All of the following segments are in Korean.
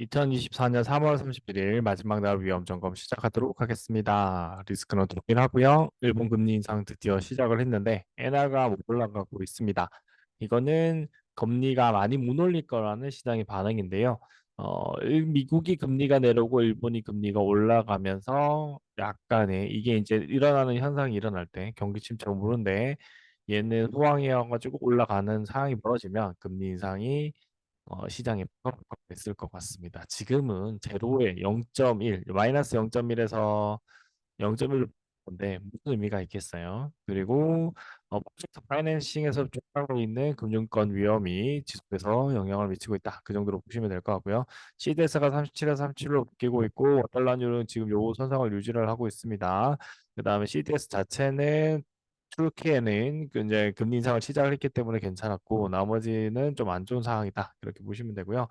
2024년 3월 31일 마지막 날 위험 점검 시작하도록 하겠습니다. 리스크는 동일하고요. 일본 금리 인상 드디어 시작을 했는데 엔화가 못 올라가고 있습니다. 이거는 금리가 많이 못 올릴 거라는 시장의 반응인데요. 어, 일- 미국이 금리가 내려오고 일본이 금리가 올라가면서 약간의 이게 이제 일어나는 현상이 일어날 때 경기 침체가 오는데 얘는 호황이어가지고 올라가는 상황이 벌어지면 금리 인상이 어, 시장에 됐을 것 같습니다. 지금은 제로에 0.1, 마이너스 0.1에서 0.1로 건데 무슨 의미가 있겠어요? 그리고 어, 프로젝트 파이낸싱에서 쫓아가고 있는 금융권 위험이 지속해서 영향을 미치고 있다. 그 정도로 보시면 될 것 같고요. CDS가 37에서 37로 바뀌고 있고 달러율은 지금 요 선상을 유지를 하고 있습니다. 그 다음에 CDS 자체는 그 이제 금리 인상을 시작을 했기 때문에 괜찮았고 나머지는 좀 안 좋은 상황이다. 그렇게 보시면 되고요.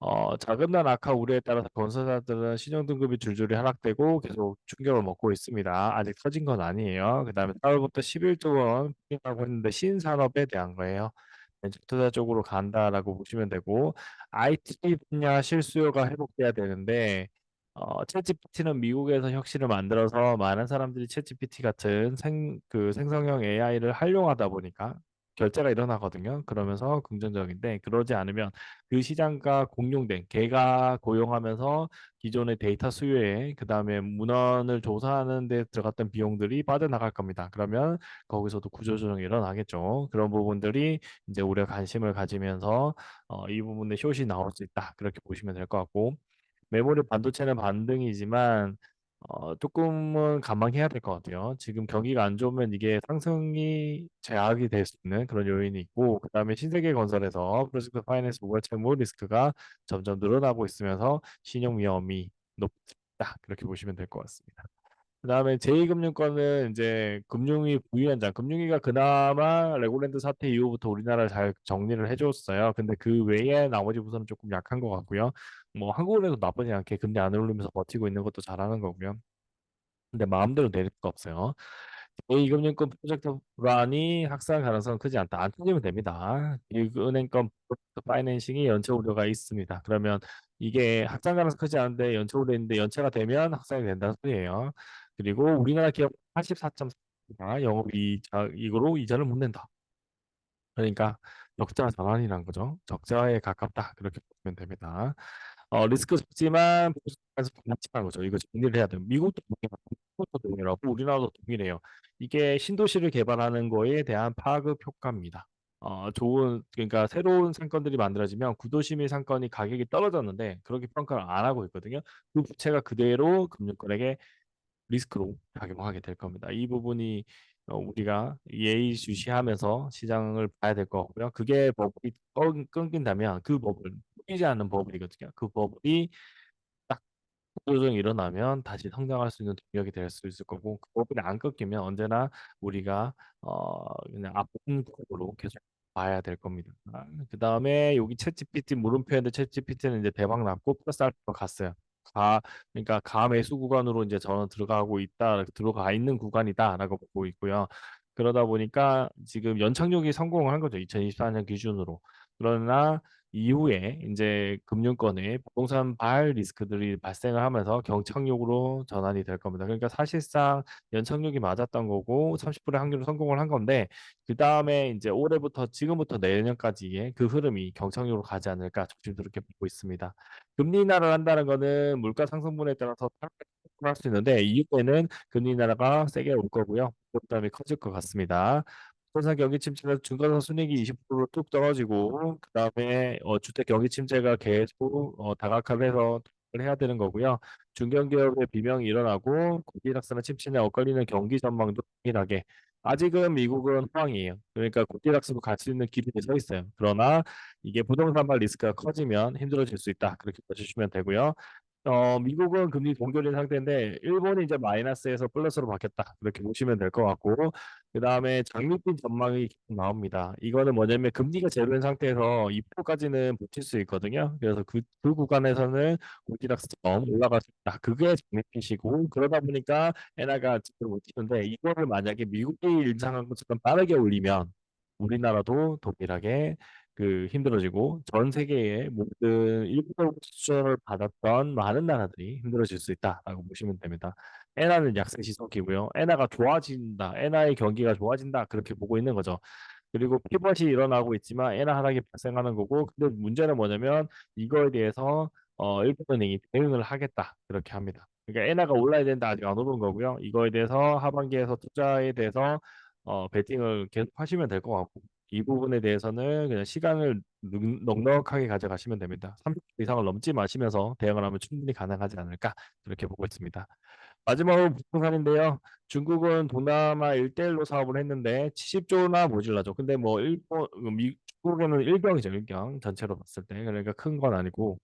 어, 자금난 악화 우려에 따라서 건설사들은 신용등급이 줄줄이 하락되고 계속 충격을 먹고 있습니다. 아직 터진 건 아니에요. 그 다음에 4월부터 11조 원 풀린다고 했는데 신산업에 대한 거예요. 벤처 투자 쪽으로 간다라고 보시면 되고 IT 분야 실수요가 회복돼야 되는데 어, 챗GPT는 미국에서 혁신을 만들어서 많은 사람들이 챗GPT 같은 생, 그 생성형 AI를 활용하다 보니까 결제가 일어나거든요. 그러면서 긍정적인데 그러지 않으면 그 시장과 공룡된 걔가 고용하면서 기존의 데이터 수요에 그다음에 문헌을 조사하는 데 들어갔던 비용들이 빠져나갈 겁니다. 그러면 거기서도 구조 조정이 일어나겠죠. 그런 부분들이 이제 우리가 관심을 가지면서 어, 이 부분에 숏이 나올 수 있다. 그렇게 보시면 될 것 같고 메모리 반도체는 반등이지만 어, 조금은 감안해야 될 것 같아요. 지금 경기가 안 좋으면 이게 상승이 제약이 될 수 있는 그런 요인이 있고, 그 다음에 신세계 건설에서 프로젝트 파이낸스 무관 채무 리스크가 점점 늘어나고 있으면서 신용 위험이 높다. 그렇게 보시면 될 것 같습니다. 그다음에 제2금융권은 이제 금융위 부위원장, 금융위가 그나마 레고랜드 사태 이후부터 우리나라를 잘 정리를 해 줬어요. 근데 그 외에 나머지 부서는 조금 약한 것 같고요. 뭐 한국은행도 나쁘지 않게 금리 안 오르면서 버티고 있는 것도 잘하는 거고요. 근데 마음대로 내릴 거 없어요. 제2금융권 프로젝트 불안이 확산 가능성은 크지 않다. 안 터지면 됩니다. 이 은행권 프로젝트 파이낸싱이 연체 우려가 있습니다. 그러면 이게 확산 가능성 크지 않은데 연체 우려 있는데 연체가 되면 확산이 된다는 소리예요. 그리고 우리나라 기업 84.4가 영업이자 이거로 이자를 못 낸다. 그러니까 적자 전환이란 거죠. 적자에 가깝다. 그렇게 보면 됩니다. 어, 리스크 적지만 보수에서 반칙한 거죠. 이거 정리를 해야 돼요. 미국도 동일하고 우리나라도 동일해요. 이게 신도시를 개발하는 거에 대한 파급 효과입니다. 어, 좋은 그러니까 새로운 상권들이 만들어지면 구도심의 상권이 가격이 떨어졌는데 그렇게 평가를 안 하고 있거든요. 그 부채가 그대로 금융권에게 리스크로 작용하게 될 겁니다. 이 부분이 어, 우리가 예의주시하면서 시장을 봐야 될 것 같고요. 그게 끊- 끊긴다면 그 버블, 끊기지 않는 버블이거든요. 그 버블이 딱 조정이 일어나면 다시 성장할 수 있는 동력이 될 수 있을 거고 그 버블이 안 끊기면 언제나 우리가 어 그냥 아픈 쪽으로 계속 봐야 될 겁니다. 그 다음에 여기 챗GPT 물음표인데 챗GPT는 이제 대박 났고 플러스 알파로 갔어요. 가 그러니까 가 매수 구간으로 이제 저는 들어가고 있다, 들어가 있는 구간이다라고 보고 있고요. 그러다 보니까 지금 연착륙이 성공을 한 거죠. 2024년 기준으로. 그러나 이후에 이제 금융권에 부동산 발 리스크들이 발생을 하면서 경착륙으로 전환이 될 겁니다. 그러니까 사실상 연착륙이 맞았던 거고 30%의 확률로 성공을 한 건데 그 다음에 이제 올해부터 지금부터 내년까지의 그 흐름이 경착륙으로 가지 않을까 조심스럽게 보고 있습니다. 금리 인하를 한다는 거는 물가 상승분에 따라서 할 수 있는데 이후에는 금리 인하가 세게 올 거고요. 부담이 커질 것 같습니다. 부동산 경기 침체가 중간선 순이익이 20%로 뚝 떨어지고 그 다음에 어, 주택 경기 침체가 계속 어, 다각화해서 를 해야 되는 거고요. 중견기업의 비명이 일어나고 고기락사나 침체에 엇갈리는 경기 전망도 동일하게 아직은 미국은 호황이에요. 그러니까 고기락스로 갈 수 있는 기준이 서 있어요. 그러나 이게 부동산발 리스크가 커지면 힘들어질 수 있다. 그렇게 봐주시면 되고요. 어, 미국은 금리 동결인 상태인데 일본이 이제 마이너스에서 플러스로 바뀌었다. 그렇게 보시면 될 것 같고 그 다음에 장밋빛 전망이 나옵니다. 이거는 뭐냐면 금리가 제로인 상태에서 2%까지는 버틸 수 있거든요. 그래서 그, 그 구간에서는 골디락스처럼 올라갈 수 있다. 그게 장밋빛이고 그러다 보니까 엔화가 제대로 못 튀는데 이거를 만약에 미국이 인상한 것처럼 빠르게 올리면 우리나라도 동일하게 그 힘들어지고 전 세계의 모든 일본 수출을 받았던 많은 나라들이 힘들어질 수 있다라고 보시면 됩니다. 엔화는 약세 지속이고요. 엔화가 좋아진다, 엔화의 경기가 좋아진다 그렇게 보고 있는 거죠. 그리고 피벗이 일어나고 있지만 엔화 하락이 발생하는 거고 근데 문제는 뭐냐면 이거에 대해서 어, 일본은행이 대응을 하겠다 그렇게 합니다. 그러니까 엔화가 올라야 된다 아직 안 오른 거고요. 이거에 대해서 하반기에서 투자에 대해서 어, 베팅을 계속 하시면 될 것 같고 이 부분에 대해서는 그냥 시간을 넉- 넉넉하게 가져가시면 됩니다. 30분 이상을 넘지 마시면서 대응을 하면 충분히 가능하지 않을까 그렇게 보고 있습니다. 마지막으로 부동산인데요. 중국은 동남아 일대일로 사업을 했는데 70조나 모질라죠. 근데 뭐 일본, 미, 중국에는 일경이죠, 일경 전체로 봤을 때. 그러니까 큰 건 아니고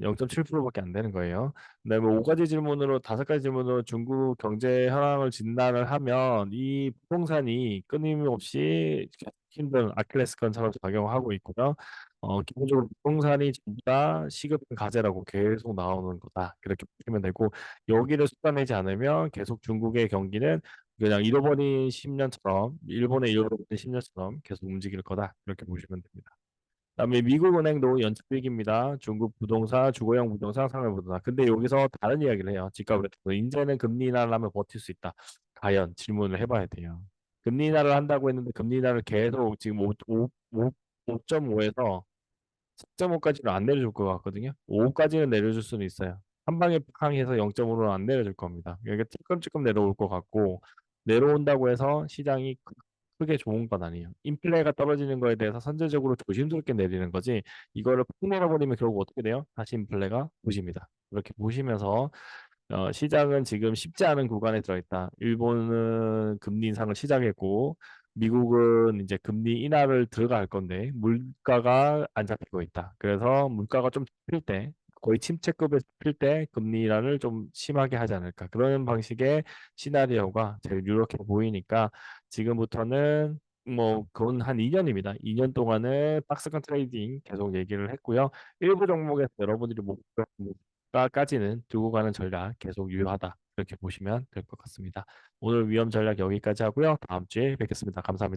0.7%밖에 안 되는 거예요. 네, 뭐 5가지 질문으로 다섯 가지 질문으로 중국 경제 현황을 진단을 하면 이 부동산이 끊임없이 힘든 아킬레스건처럼 작용하고 있고요. 어, 기본적으로 부동산이 전부 다 시급한 과제라고 계속 나오는 거다. 그렇게 보시면 되고 여기를 쏟아내지 않으면 계속 중국의 경기는 그냥 잃어버린 10년처럼 일본의 잃어버린 10년처럼 계속 움직일 거다. 이렇게 보시면 됩니다. 그다음에 미국 은행도 연착륙입니다. 중국 부동산, 주거용 부동산, 상해 부동산. 근데 여기서 다른 이야기를 해요. 집값을 이제는 금리 인하를 하면 버틸 수 있다. 과연 질문을 해봐야 돼요. 금리 인하를 한다고 했는데 금리 인하를 계속 지금 5, 5, 5, 5.5에서 4.5까지는 안 내려줄 것 같거든요. 5까지는 내려줄 수는 있어요. 한 방에 팡 해서 0.5는 안 내려줄 겁니다. 그러니까 찔끔찔끔 내려올 것 같고 내려온다고 해서 시장이 크- 크게 좋은 건 아니에요. 인플레가 떨어지는 거에 대해서 선제적으로 조심스럽게 내리는 거지 이거를 푹 내려버리면 결국 어떻게 돼요? 다시 인플레가 보십니다. 이렇게 보시면서 어, 시장은 지금 쉽지 않은 구간에 들어있다. 일본은 금리 인상을 시작했고, 미국은 이제 금리 인하를 들어갈 건데, 물가가 안 잡히고 있다. 그래서 물가가 좀 잡힐 때, 거의 침체급에 잡힐 때 금리 인하를 좀 심하게 하지 않을까. 그런 방식의 시나리오가 제일 유력해 보이니까, 지금부터는 뭐, 그건 한 2년입니다. 2년 동안은 박스권 트레이딩 계속 얘기를 했고요. 일부 종목에서 여러분들이 못 까지는 두고 가는 전략 계속 유효하다. 이렇게 보시면 될 것 같습니다. 오늘 위험 전략 여기까지 하고요. 다음 주에 뵙겠습니다. 감사합니다.